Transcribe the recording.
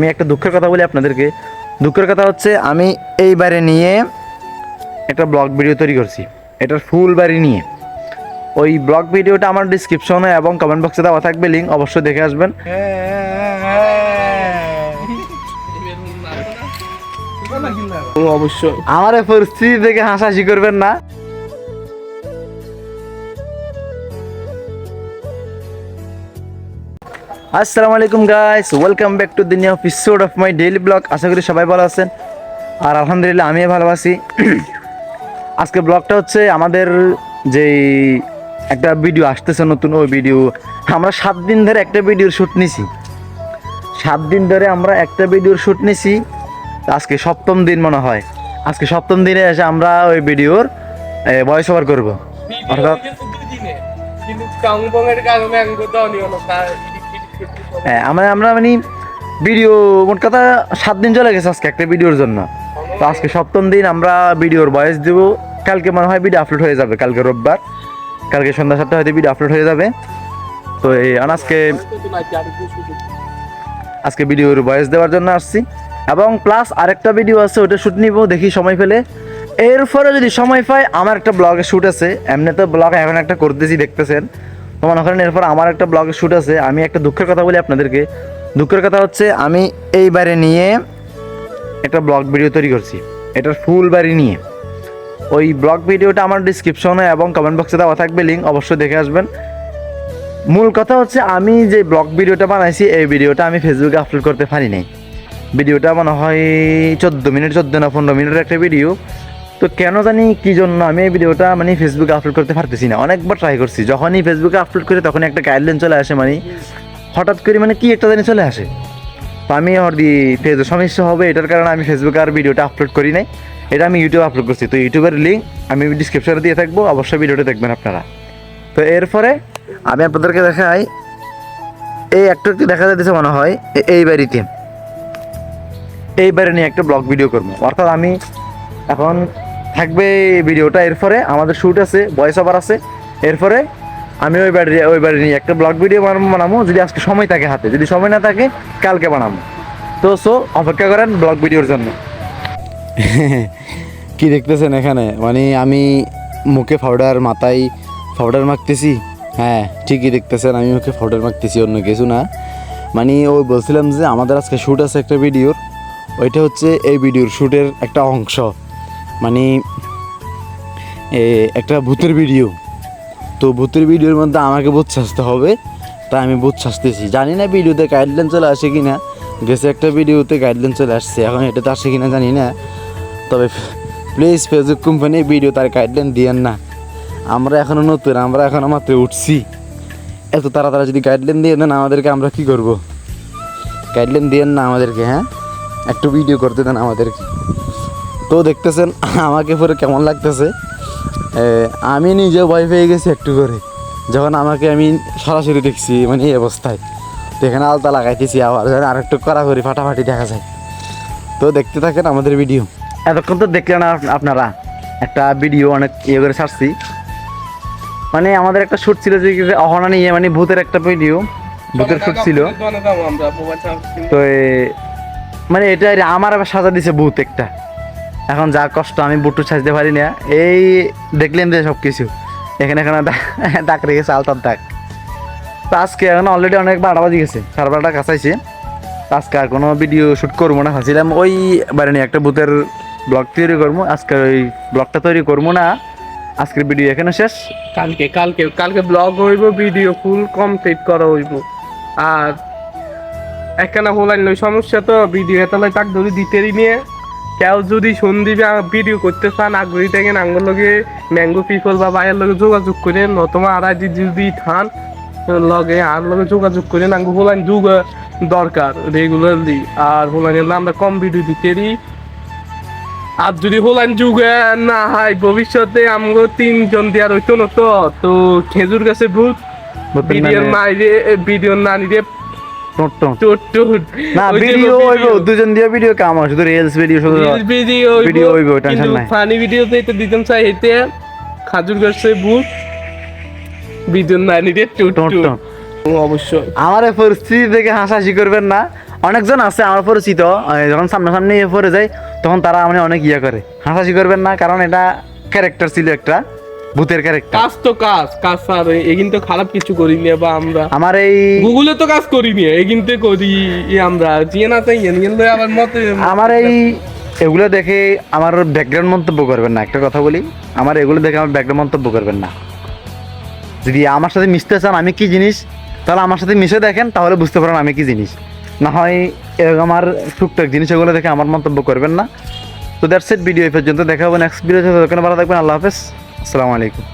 আমি একটা দুঃখের কথা বলি আপনাদেরকে। দুঃখের কথা হচ্ছে আমি এই বারে নিয়ে একটা ব্লগ ভিডিও তৈরি করছি। এটার ফুল বাড়ি নিয়ে। ওই ব্লগ ভিডিওটা আমার ডিসক্রিপশনে এবং কমেন্ট বক্সে দেওয়া থাকবে লিঙ্ক অবশ্যই দেখে আসবেন। অবশ্যই আমার পরিস্থিতি দেখে হাসাহাসি করবেন না। আসসালামু আলাইকুম guys welcome back to the new episode of my daily blog আশা করি সবাই ভালো আছেন। আর আলহামদুলিল্লাহ আমিও ভালো আছি। আজকে ব্লগটা হচ্ছে আমাদের যেই একটা ভিডিও আসতেছে নতুন ওই ভিডিও আমরা সাত দিন ধরে একটা ভিডিওর শ্যুট নিছি। সাত দিন ধরে আমরা একটা ভিডিওর শ্যুট নিছি। আজকে সপ্তম দিন মনে হয়। আজকে সপ্তম দিনে এসে আমরা ওই ভিডিওর ভয়েস ওভার করব। অর্থাৎ হ্যাঁ, আমরা আমরা মানে ভিডিও মোট কথা সাত দিন চলে গেছে আজকে একটা ভিডিওর জন্য। তো আজকে সপ্তম দিন আমরা ভিডিওর ভয়েস দেবো। কালকে মনে হয় ভিডিও আপলোড হয়ে যাবে কালকে রোববার। কালকে সন্ধ্যা সাতটা হয়তো ভিডিও আপলোড হয়ে যাবে। তো এই আজকে আজকে ভিডিওর ভয়েস দেওয়ার জন্য আসছি। এবং প্লাস আরেকটা ভিডিও আছে ওটা শ্যুট নিব দেখি সময় পেলে। এরপরে যদি সময় পাই আমার একটা ব্লগে শ্যুট আছে। এমনি তো ব্লগ এখন একটা করতেছি দেখতেছেন। তো মনে করেন এরপর আমার একটা ব্লগের শ্যুট আছে, আমি একটা দুঃখের কথা বলি আপনাদেরকে। দুঃখের কথা হচ্ছে, আমি এইবারে নিয়ে একটা ব্লগ ভিডিও তৈরি করছি, এটার ফুল বাড়ি নিয়ে। ওই ব্লগ ভিডিওটা আমার ডিসক্রিপশনে এবং কমেন্ট বক্সে দেওয়া থাকবে লিঙ্ক অবশ্যই দেখে আসবেন। মূল কথা হচ্ছে, আমি যে ব্লগ ভিডিওটা বানাইছি, এই ভিডিওটা আমি ফেসবুকে আপলোড করতে পারি নাই। ভিডিওটা মনে হয় চোদ্দ মিনিট, চোদ্দ না পনেরো মিনিটের একটা ভিডিও তো কেন জানি কি জন্য আমি এই ভিডিওটা মানে ফেসবুকে আপলোড করতে পারতেছি না। অনেকবার ট্রাই করছি। যখনই ফেসবুকে আপলোড করি, তখনই একটা গাইডলাইন চলে আসে মানে হঠাৎ করে মানে কি একটা জানি চলে আসে। তো আমি হরদি ফেসে সমস্যা হবে, এটার কারণে আমি ফেসবুকে আর ভিডিওটা আপলোড করি নাই। এটা আমি ইউটিউবে আপলোড করছি। তো ইউটিউবের লিঙ্ক আমি ডিসক্রিপশনে দিয়ে থাকব, অবশ্যই ভিডিওটা দেখবেন আপনারা। তো এরপরে আমি আপনাদেরকে দেখাই, এই অ্যাক্টরকে দেখা যাচ্ছে মনে হয় এই বাড়িতে। এইবারে নিয়ে একটা ব্লগ ভিডিও করব। অর্থাৎ আমি এখন থাকবে ভিডিওটা। এরপরে আমাদের শ্যুট আছে ভয়েস ওভার আছে। এরপরে আমি ওই বাড়ি ওই বাড়ি নিয়ে একটা ব্লগ ভিডিও বানাবো যদি আজকে সময় থাকে হাতে। যদি সময় না থাকে, কালকে বানাবো তো সো অপেক্ষা করেন ব্লগ ভিডিওর জন্য। কি দেখতেছেন এখানে? মানে আমি মুখে পাউডার মাথায় পাউডার মাখতেছি। হ্যাঁ ঠিকই দেখতেছেন, আমি মুখে পাউডার মাখতেছি, অন্য কিছু না। মানে ওই বলছিলাম যে আমাদের আজকে শ্যুট আছে একটা ভিডিওর ওইটা হচ্ছে এই ভিডিওর শ্যুটের একটা অংশ। মানে একটা ভূতের ভিডিও তো ভূতের ভিডিওর মধ্যে আমাকে ভূত সাজতে হবে, তাই আমি ভূত সাজতেছি জানি না ভিডিওতে গাইডলাইন চলে আসে কি না গেছে একটা ভিডিওতে গাইডলাইন চলে আসছে, এখন এটা এটাতে আসে কি না জানি না। তবে প্লিজ ফেসবুক কোম্পানি ভিডিও তার গাইডলাইন দিয়েন না। আমরা এখনও নতুন, আমরা এখনও মাত্র উঠছি। এত তাড়াতাড়ি যদি গাইডলাইন দিয়ে দেন, আমাদেরকে আমরা কি করব? গাইডলাইন দিয়েন না আমাদেরকে হ্যাঁ? একটু ভিডিও করতে দেন আমাদেরকে। তো দেখতেছেন আমাকে পরে কেমন লাগতেছে? আমি নিজে ভয় পেয়ে গেছি একটু করে। যখন আমাকে আমি সরাসরি দেখছি মানে এই অবস্থায়। তো এখানে আলতা লাগাইতেছি আবার যেন আরেকটু করা করি ফাটাফাটি দেখা যায়। তো দেখতে থাকেন আমাদের ভিডিও। এতক্ষণ তো দেখলেন আপ- আপনারা। একটা ভিডিও অনেক ইয়ে করে ছাড়ছি। মানে আমাদের একটা শ্যুট ছিল যে যে অহনা নিয়ে মানে ভূতের একটা ভিডিও ভূতের শ্যুট ছিল। তো মানে এটা আর আমার আবার সাজা দিছে ভূত একটা। এখন যা কষ্ট আমি বুটু সাজতে পারি না, এই দেখলেন যে সব কিছু এখানে এখানে দাগ রেখেছে আলতার দাগ তো আজকে এখন অলরেডি অনেক বারোটা বাজে গেছে সাড়ে বারোটা কাছাইছে আজকে আর কোনো ভিডিও শ্যুট করব না, ভাবছিলাম ওই বারে নিয়ে একটা বুথের ব্লগ তৈরি করব, আজকে ওই ব্লগটা তৈরি করব না। আজকের ভিডিও এখানে শেষ। কালকে কালকে কালকে ব্লগ হইব ভিডিও ফুল কমপ্লিট করা হইব। আর একখানা হলাই নই সমস্যা তো ভিডিও এতলাই তাক ধরে দিতেই নিয়ে। কেউ যদি সন্দীপে ভিডিও করতে চান আগ্রহী থাকেন আঙ্গুর লগে ম্যাঙ্গো পিপল বা বাইরের লগে যোগাযোগ করেন নতুবা আর যদি থান লগে আর লগে যোগাযোগ করেন আঙ্গু হলাইন যুগ দরকার রেগুলারলি আর হোলাইন হলাইনের আমরা কম ভিডিও দিতেই আর যদি হোলাইন যুগে না হয় ভবিষ্যতে আমগো তিনজন দেওয়ার হইতো না তো। তো খেজুর গাছে ভূত ভিডিওর মাইরে ভিডিওর নানি না ভিডিও হইব দুজন দিয়ে ভিডিও কাম শুধু রিলস ভিডিও শুধু ভিডিও video হইবো, tension নাই। ফানি ভিডিওতে তো দিতাম চাই হেতে খাজুর গাছে ভূত ভিডিওর নানি রে টুট টোট টুট। টোট। অবশ্যই আমার পরিস্থিতি দেখে হাসাহাসি করবেন না। অনেকজন আছে আমার পরিচিত যখন সামনাসামনি পড়ে যায় তখন তারা মানে অনেক ইয়ে করে। হাসাহাসি করবেন না কারণ এটা ক্যারেক্টার ছিল একটা। ভূতের ক্যারেক্টার কাজ তো কাজ কাজ কিন্তু খারাপ কিছু করিনি বা আমরা। আমার এই গুগলে তো কাজ এ কিন্তু করি আমরা জিয়ে না চাই কিন্তু আবার মতে আমার এই এগুলো দেখে আমার ব্যাকগ্রাউন্ড মন্তব্য করবেন না একটা কথা বলি আমার এগুলো দেখে আমার ব্যাকগ্রাউন্ড মন্তব্য করবেন না। যদি আমার সাথে মিশতে চান আমি কি জিনিস তাহলে আমার সাথে মিশে দেখেন তাহলে বুঝতে পারেন আমি কি জিনিস। না হয় এরকম আমার টুকটাক জিনিস এগুলো দেখে আমার মন্তব্য করবেন না। তো দ্যাটস ইট ভিডিও এই পর্যন্ত দেখা হবে নেক্সট ভিডিও ভালো থাকবেন আল্লাহ হাফেজ। আসসালামু আলাইকুম।